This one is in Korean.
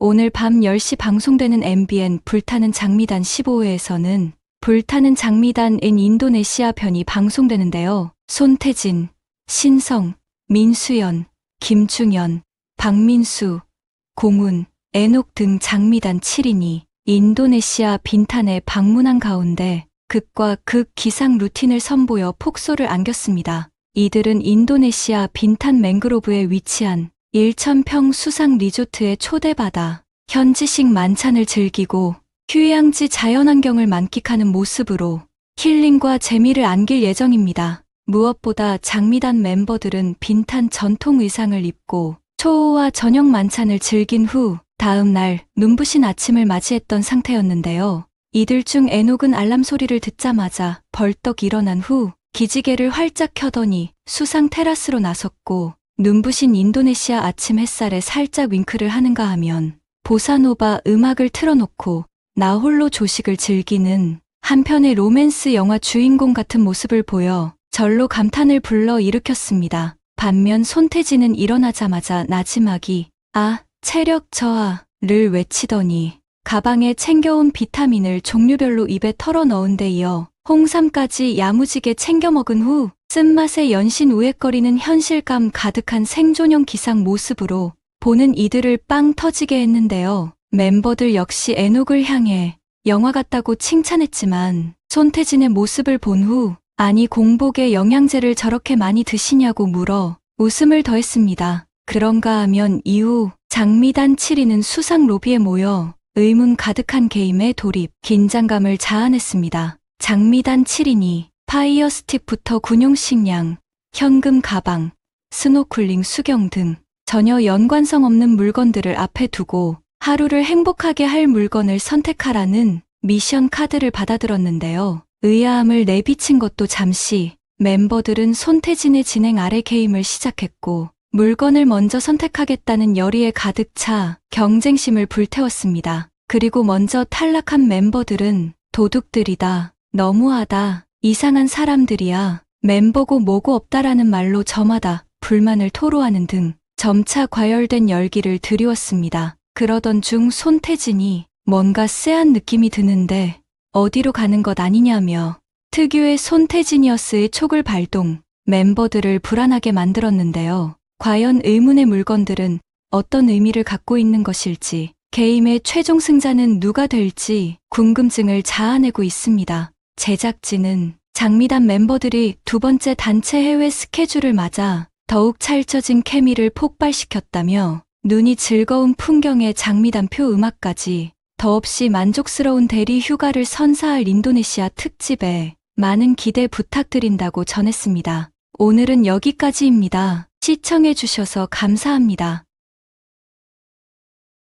오늘 밤 10시 방송되는 MBN 불타는 장미단 15회에서는 불타는 장미단 인 인도네시아 편이 방송되는데요. 손태진, 신성, 민수연, 김중현, 박민수, 공훈, 애녹 등 장미단 7인이 인도네시아 빈탄에 방문한 가운데 극과 극 기상 루틴을 선보여 폭소를 안겼습니다. 이들은 인도네시아 빈탄 맹그로브에 위치한 1천평 수상 리조트에 초대받아 현지식 만찬을 즐기고 휴양지 자연환경을 만끽하는 모습으로 힐링과 재미를 안길 예정입니다. 무엇보다 장미단 멤버들은 빈탄 전통 의상을 입고 초호와 저녁 만찬을 즐긴 후 다음 날 눈부신 아침을 맞이했던 상태였는데요. 이들 중 애녹은 알람 소리를 듣자마자 벌떡 일어난 후 기지개를 활짝 켜더니 수상 테라스로 나섰고 눈부신 인도네시아 아침 햇살에 살짝 윙크를 하는가 하면 보사노바 음악을 틀어놓고 나 홀로 조식을 즐기는 한편의 로맨스 영화 주인공 같은 모습을 보여 절로 감탄을 불러 일으켰습니다. 반면 손태진은 일어나자마자 나지막이 아, 체력 저하를 외치더니 가방에 챙겨온 비타민을 종류별로 입에 털어 넣은 데 이어 홍삼까지 야무지게 챙겨 먹은 후 쓴맛에 연신 우웩거리는 현실감 가득한 생존형 기상 모습으로 보는 이들을 빵 터지게 했는데요. 멤버들 역시 애녹을 향해 영화 같다고 칭찬했지만 손태진의 모습을 본 후 아니 공복에 영양제를 저렇게 많이 드시냐고 물어 웃음을 더했습니다. 그런가 하면 이후 장미단 7인은 수상 로비에 모여 의문 가득한 게임에 돌입, 긴장감을 자아냈습니다. 장미단 7인이 파이어 스틱부터 군용 식량, 현금 가방, 스노클링 수경 등 전혀 연관성 없는 물건들을 앞에 두고 하루를 행복하게 할 물건을 선택하라는 미션 카드를 받아들었는데요. 의아함을 내비친 것도 잠시 멤버들은 손태진의 진행 아래 게임을 시작했고 물건을 먼저 선택하겠다는 열의에 가득 차 경쟁심을 불태웠습니다. 그리고 먼저 탈락한 멤버들은 도둑들이다, 너무하다, 이상한 사람들이야, 멤버고 뭐고 없다라는 말로 저마다 불만을 토로하는 등 점차 과열된 열기를 드리웠습니다. 그러던 중 손태진이 뭔가 쎄한 느낌이 드는데 어디로 가는 것 아니냐며 특유의 손태진이어스의 촉을 발동 멤버들을 불안하게 만들었는데요. 과연 의문의 물건들은 어떤 의미를 갖고 있는 것일지 게임의 최종 승자는 누가 될지 궁금증을 자아내고 있습니다. 제작진은 장미단 멤버들이 두 번째 단체 해외 스케줄을 맞아 더욱 찰져진 케미를 폭발시켰다며 눈이 즐거운 풍경의 장미단표 음악까지 더없이 만족스러운 대리 휴가를 선사할 인도네시아 특집에 많은 기대 부탁드린다고 전했습니다. 오늘은 여기까지입니다. 시청해주셔서 감사합니다.